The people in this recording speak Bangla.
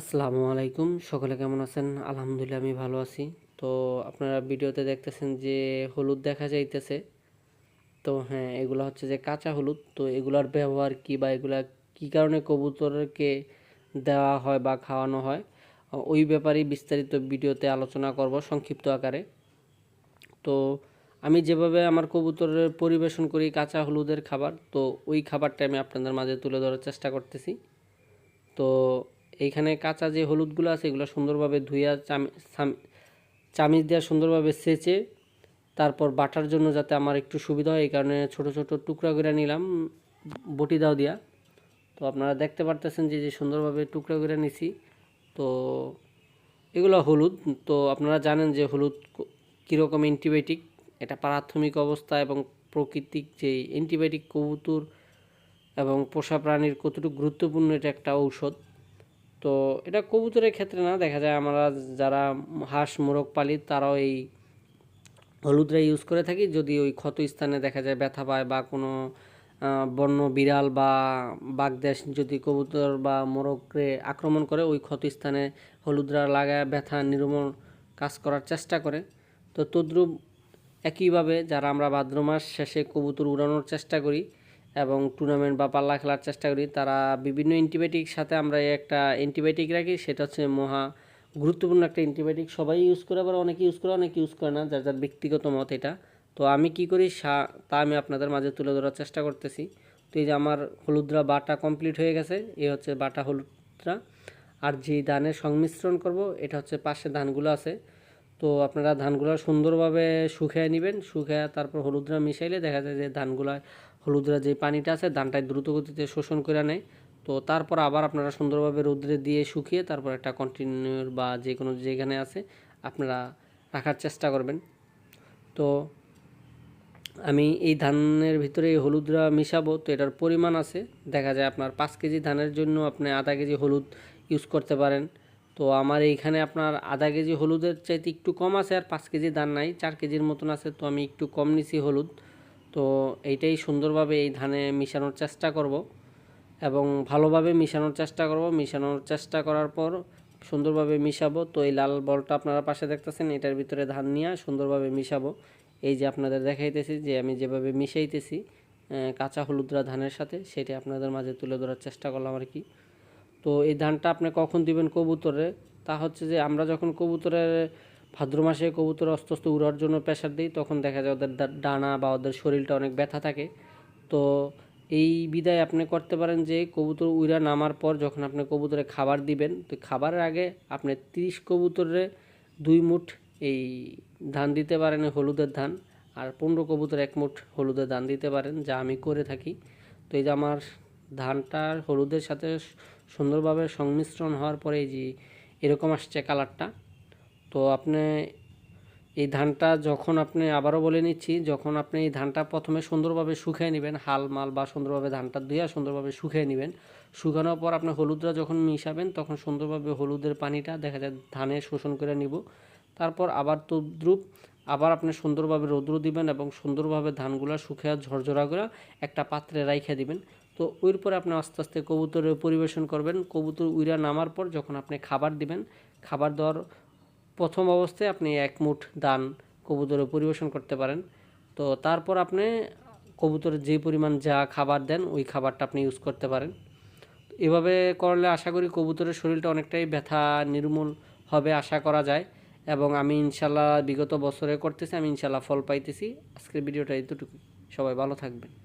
আসসালামু আলাইকুম। সকলে কেমন আছেন? আলহামদুলিল্লাহ, আমি ভালো আছি। তো আপনারা ভিডিওতে দেখতেছেন যে হলুদ দেখা যাইতেছে। তো হ্যাঁ এগুলো হচ্ছে যে কাঁচা হলুদ। তো এগুলার ব্যবহার কি বা এগুলা কি কারণে কবুতরকে দেওয়া হয় বা খাওয়ানো হয়, ওই ব্যাপারেই বিস্তারিত ভিডিওতে আলোচনা করব সংক্ষিপ্ত আকারে। তো আমি যেভাবে আমার কবুতরের পরিবেশন করি কাঁচা হলুদের খাবার, তো ওই খাবারটা আমি আপনাদের মাঝে তুলে ধরার চেষ্টা করতেছি। তো এইখানে কাঁচা যে হলুদগুলো আছে, এগুলো সুন্দরভাবে ধুইয়া চামিচ দেওয়া সুন্দরভাবে সেচে তারপর বাটার জন্য যাতে আমার একটু সুবিধা হয়, এই কারণে ছোট ছোট টুকরা করে নিলাম, বটি দাও দিয়া। তো আপনারা দেখতে পারতেছেন যে যে সুন্দরভাবে টুকরা করে নিছি। তো এগুলো হলুদ। তো আপনারা জানেন যে, হলুদ কীরকম অ্যান্টিবায়োটিক, এটা প্রাথমিক অবস্থা এবং প্রকৃতিক যে অ্যান্টিবায়োটিক কবুতর এবং পোষা প্রাণীর কতটুকু গুরুত্বপূর্ণ, এটা একটা ঔষধ। তো এটা কবুতরের ক্ষেত্রে না, দেখা যায় আমরা যারা হাঁস, মোরগ পালি তারাও এই হলুদরা ইউজ করে থাকি। যদি ওই ক্ষত স্থানে দেখা যায় ব্যথা পায় বা কোনো বন্য বিড়াল বা বাগদেশ যদি কবুতর বা মোরগকে আক্রমণ করে, ওই ক্ষত স্থানে হলুদরা লাগায় ব্যথা নির্মূল কাজ করার চেষ্টা করে। তো তদ্রুপ একইভাবে যারা আমরা ভাদ্র মাস শেষে কবুতর উড়ানোর চেষ্টা করি এবং টুর্নামেন্ট বা পাল্লা খেলার চেষ্টা করি, তারা বিভিন্ন অ্যান্টিবায়োটিক সাথে আমরা একটা অ্যান্টিবায়োটিক রাখি, সেটা হচ্ছে মহা গুরুত্বপূর্ণ একটা অ্যান্টিবায়োটিক সবাই ইউজ করে, আবার অনেকে ইউজ করে, অনেকে ইউজ করে না, যার যার ব্যক্তিগত মত এটা। তো আমি কি করি তা আমি আপনাদের মাঝে তুলে ধরার চেষ্টা করতেছি। তো এই যে আমার হলুদরা বাটা কমপ্লিট হয়ে গেছে এই হচ্ছে বাটা হলুদরা। আর যে ধানের সংমিশ্রণ করব, এটা হচ্ছে পাশে ধানগুলো আছে। তো আপনারা ধানগুলো সুন্দরভাবে শুকিয়ে নেবেন, শুকিয়ে তারপর হলুদরা মিশাইলে দেখা যায় যে ধানগুলো হলুদরা যে পানিটা আছে ধানটায় দ্রুত গতিতে শোষণ করে নেয় তো তারপর আবার আপনারা সুন্দরভাবে রোদ্রে দিয়ে শুকিয়ে তারপর একটা কন্টিনিউর বা যে কোনো যেখানে আছে, আপনারা রাখার চেষ্টা করবেন। তো আমি এই ধানের ভিতরে এই হলুদরা মিশাবো, তো এটার পরিমাণ আছে। দেখা যায় আপনার পাঁচ কেজি ধানের জন্য আপনি আধা কেজি হলুদ ইউজ করতে পারেন। তো আমার এইখানে আপনার আধা কেজি হলুদের চাইতে একটু কম আছে আর পাঁচ কেজি ধান নাই, চার কেজির মতন আছে, তো আমি একটু কম নিছি হলুদ। তো এইটাই সুন্দরভাবে এই ধানে মিশানোর চেষ্টা করব এবং ভালোভাবে মিশানোর চেষ্টা করব। মিশানোর চেষ্টা করার পর সুন্দরভাবে মিশাবো। তো এই লাল বলটা আপনারা পাশে দেখতেছেন, এটার ভিতরে ধান নিয়ে সুন্দরভাবে মিশাবো। এই যে আপনাদের দেখাইতেছি যে আমি যেভাবে মিশাইতেছি কাঁচা হলুদরা ধানের সাথে, সেটা আপনাদের মাঝে তুলে ধরার চেষ্টা করলাম আর কি। তো এই ধানটা আপনি কখন দিবেন কবুতরে? তা হচ্ছে যে আমরা যখন কবুতরের ভাদ্র মাসে কবুতর আস্তে উড়ার জন্য প্রেশার দিই, তখন দেখা যায় ওদের ডানা বা ওদের শরীরটা অনেক ব্যথা থাকে। তো এই বিদায় আপনি করতে পারেন যে, কবুতর উড়া নামার পর যখন আপনি কবুতরে খাবার দিবেন, তো খাবারের আগে আপনি তিরিশ কবুতরে দুই মুঠ এই ধান দিতে পারেন, হলুদের ধান, আর পনেরো কবুতর এক মুঠ হলুদের ধান দিতে পারেন, যা আমি করে থাকি। তো এই যে আমার ধানটা হলুদের সাথে সুন্দরভাবে সংমিশ্রণ হওয়ার পরে এই যে এরকম আসছে কালারটা তো আপনি এই ধানটা যখন আপনি আবারও বলে নিচ্ছি, যখন আপনি এই ধানটা প্রথমে সুন্দরভাবে শুকিয়ে নেবেন, হাল মাল বা সুন্দরভাবে ধানটা ধুয়ে সুন্দরভাবে শুকিয়ে নেবেন, শুকানোর পর আপনি হলুদরা যখন মিশাবেন, তখন সুন্দরভাবে হলুদের পানিটা দেখা যায় ধানে শোষণ করে নিব। তারপর আবার তদ্রুপ আবার আপনি সুন্দরভাবে রৌদ্র দিবেন এবং সুন্দরভাবে ধানগুলো শুকিয়ে ঝরঝরা করে একটা পাত্রে রাইখে দিবেন। তো ওইর পরে আপনি আস্তে আস্তে কবুতরের পরিবেশন করবেন। কবুতর উইরা নামার পর যখন আপনি খাবার দিবেন, খাবার দেওয়ার প্রথম অবস্থায় আপনি এক মুঠ দান কবুতরে পরিবেশন করতে পারেন। তো তারপর আপনি কবুতরের যে পরিমাণ যা খাবার দেন, ওই খাবারটা আপনি ইউজ করতে পারেন। এভাবে করলে আশা করি কবুতরের শরীরটা অনেকটাই ব্যথা নির্মূল হবে আশা করা যায়। এবং আমি ইনশাল্লাহ বিগত বছরে করতেছি, আমি ইনশাল্লাহ ফল পাইতেছি। আজকের ভিডিওটা এতটুকু সবাই ভালো থাকবেন।